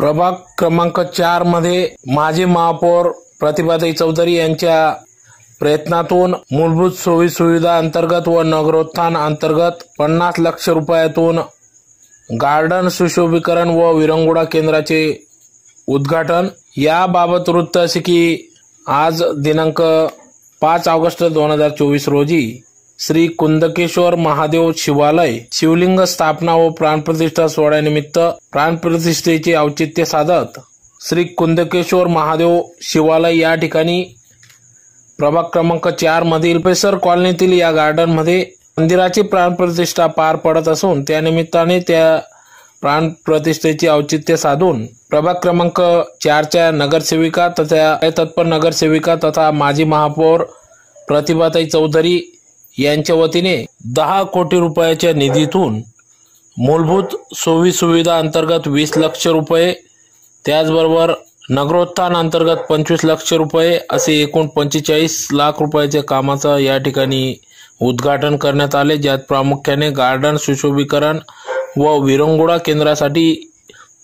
प्रभाग क्रमांक चारमध्ये माजी महापौर प्रतिभाताई चौधरी यांच्या प्रयत्नातून मूलभूत सोयी सुविधा अंतर्गत व नगरोत्थान अंतर्गत पन्नास लक्ष रुपयातून गार्डन सुशोभीकरण व विरंगुळा केंद्राचे उद्घाटन. याबाबत वृत्त असे की आज दिनांक पाच ऑगस्ट दोन हजार चोवीस रोजी श्री कुंदकेश्वर महादेव शिवालय शिवलिंग स्थापना व प्राणप्रतिष्ठा सोहळ्यानिमित्त प्राणप्रतिष्ठेचे औचित्य साधत श्री कुंदकेश्वर महादेव शिवालय या ठिकाणी प्रभाग क्रमांक चार मधील पेसर कॉलनीतील या गार्डनमध्ये मंदिराची प्राणप्रतिष्ठा पार पडत असून त्यानिमित्ताने त्या प्राणप्रतिष्ठेचे औचित्य साधून प्रभाग क्रमांक चारच्या नगरसेविका तथा तत्पर नगरसेविका तथा माजी महापौर प्रतिभाताई चौधरी यांच्या वतीने दहा कोटी रुपयाच्या निधीतून मूलभूत सोयी सुविधा अंतर्गत वीस लक्ष रुपये त्याचबरोबर नगरोत्थान अंतर्गत पंचवीस लक्ष रुपये असे एकूण पंचेचाळीस लाख रुपयाच्या कामाचं या ठिकाणी उद्घाटन करण्यात आले. ज्यात प्रामुख्याने गार्डन सुशोभीकरण व विरंगुळा केंद्रासाठी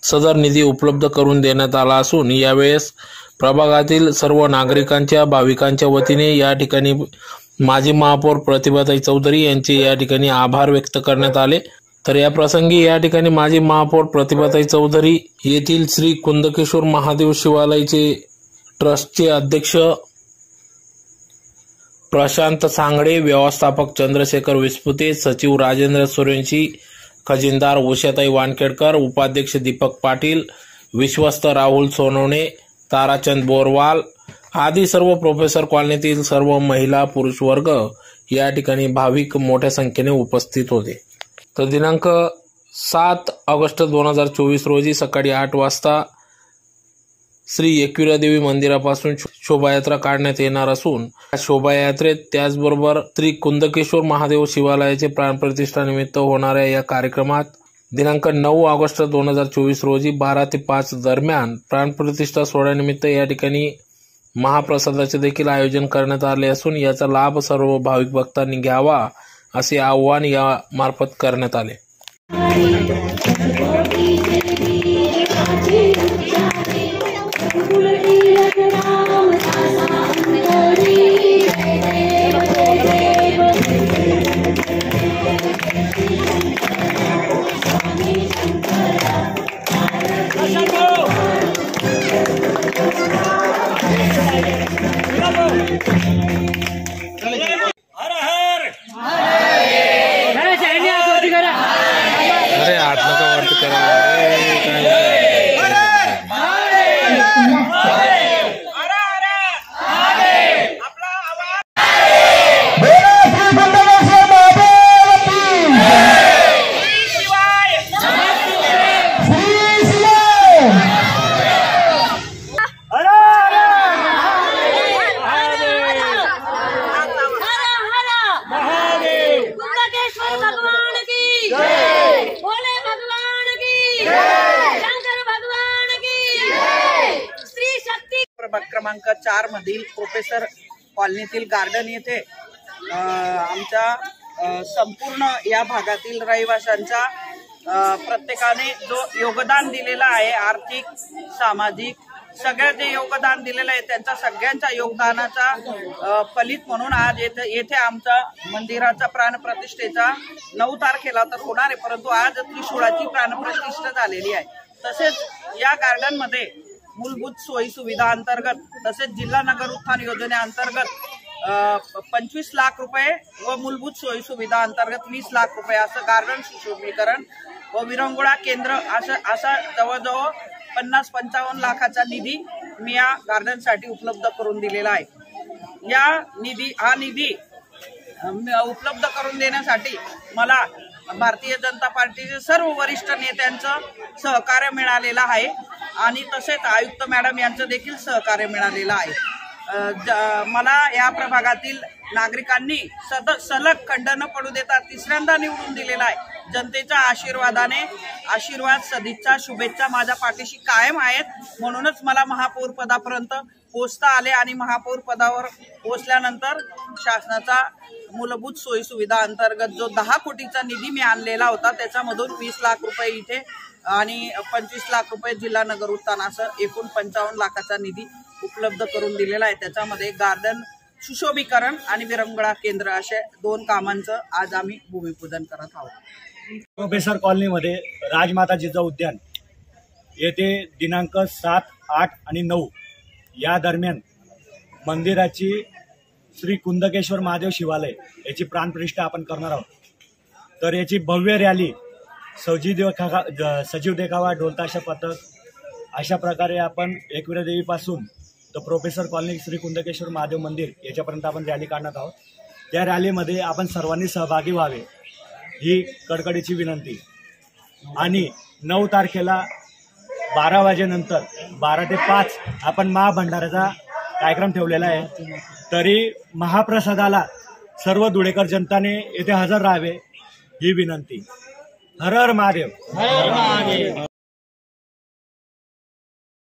सदर निधी उपलब्ध करून देण्यात आला असून यावेळेस प्रभागातील सर्व नागरिकांच्या भाविकांच्या वतीने या ठिकाणी माजी महापौर प्रतिभाताई चौधरी यांचे या ठिकाणी आभार व्यक्त करण्यात आले. तर या प्रसंगी या ठिकाणी माजी महापौर प्रतिभाताई चौधरी येथील श्री कुंदकेश्वर महादेव शिवालयचे ट्रस्टचे अध्यक्ष प्रशांत सांगडे व्यवस्थापक चंद्रशेखर विस्पुते सचिव राजेंद्र सुरेंशी खजिनदार उषाताई वानखेडकर उपाध्यक्ष दीपक पाटील विश्वस्त राहुल सोनवणे ताराचंद बोरवाल आधी सर्व प्रोफेसर कॉलनीतील सर्व महिला पुरुष वर्ग या ठिकाणी भाविक मोठ्या संख्येने उपस्थित होते. तर दिनांक सात ऑगस्ट दोन हजार चोवीस रोजी सकाळी आठ वाजता श्री एकविरा देवी मंदिरापासून शोभायात्रा काढण्यात येणार असून शोभायात्रेत त्याचबरोबर श्री कुंदकेश्वर महादेव शिवालयाचे प्राणप्रतिष्ठा निमित्त होणाऱ्या या कार्यक्रमात दिनांक नऊ ऑगस्ट दोन हजार चोवीस रोजी बारा ते पाच दरम्यान प्राणप्रतिष्ठा सोहळ्यानिमित्त या ठिकाणी महाप्रसादाचे देखील आयोजन करण्यात आले असून याचा लाभ सर्व भाविक भक्तांनी घ्यावा असे आवाहन या मार्फत करण्यात आले. क्रमांक चार मधील प्रोफेसर कॉलनीतील गार्डन येथे आमच्या संपूर्ण या भागातील रहिवाशांचा प्रत्येकाने जो योगदान दिलेला आहे आर्थिक सामाजिक सगळ्या जे योगदान दिलेलं आहे त्यांचा सगळ्यांच्या योगदानाचा फलित म्हणून आज येथे येथे आमचा मंदिराचा प्राणप्रतिष्ठेचा नऊ तारखेला तर होणार आहे परंतु आज त्रिशूळाची प्राणप्रतिष्ठा झालेली आहे. तसेच या गार्डनमध्ये मूलभूत सोयी सुविधा अंतर्गत तसेच जिल्हा नगर उत्थान योजनेअंतर्गत पंचवीस लाख रुपये व मूलभूत सोयी सुविधा अंतर्गत वीस लाख रुपये असं गार्डन सुशोभीकरण व विरंगुळा केंद्र असं असा जवळजवळ पन्नास पंचावन्न लाखाचा निधी मी या गार्डनसाठी उपलब्ध करून दिलेला आहे. या निधी हा निधी उपलब्ध करून देण्यासाठी मला भारतीय जनता पार्टीचे सर्व वरिष्ठ नेत्यांचं सहकार्य मिळालेलं आहे. आणि तसेच आयुक्त मॅडम यांचं देखील सहकार्य मिळालेलं आहे. ज- मला या प्रभागातील नागरिकांनी सद सलग खंड न पडू देता तिसऱ्यांदा निवडून दिलेला आहे. जनतेच्या आशीर्वादाने आशीर्वाद सदिच्छा शुभेच्छा माझ्या पाठीशी कायम आहेत. म्हणूनच मला महापौर पदापर्यंत पोचता आले आणि महापौर पदावर पोचल्यानंतर शासनाचा मूलभूत सोयी सुविधा अंतर्गत जो दहा कोटीचा निधी मी आणलेला होता त्याच्यामधून वीस लाख रुपये इथे आणि पंचवीस लाख रुपये जिल्हा नगर उत्थान असं एकूण पंचावन्न लाखाचा निधी उपलब्ध करून दिलेला आहे. त्याच्यामध्ये गार्डन सुशोभीकरण आणि विरंगुळा केंद्र असे दोन कामांचं आज आम्ही भूमिपूजन करत आहोत. प्रोफेसर कॉलनीमध्ये राजमाता जिजा उद्यान. येथे दिनांक सात आठ आणि नऊ या दरम्यान मंदिराची श्री कुंदकेश्वर महादेव शिवालय याची प्राणप्रतिष्ठा आपण करणार आहोत. तर याची भव्य रॅली सजीव देखावा सजीव देखावा ढोलताशा पथक अशा प्रकारे आपण एकविरा देवीपासून तर प्रोफेसर कॉलनी श्री कुंदकेश्वर महादेव मंदिर याच्यापर्यंत आपण रॅली काढणार आहोत. त्या रॅलीमध्ये आपण सर्वांनी सहभागी व्हावे ही कडकडीची विनंती. आणि नऊ तारखेला बारा वाजेनंतर बारा ते पाच आपण महाभंडाऱ्याचा कार्यक्रम ठेवलेला आहे. तरी महाप्रसादाला सर्व धुळेकर जनताने येथे हजर राहावे ही विनंती. हर हर महादेव.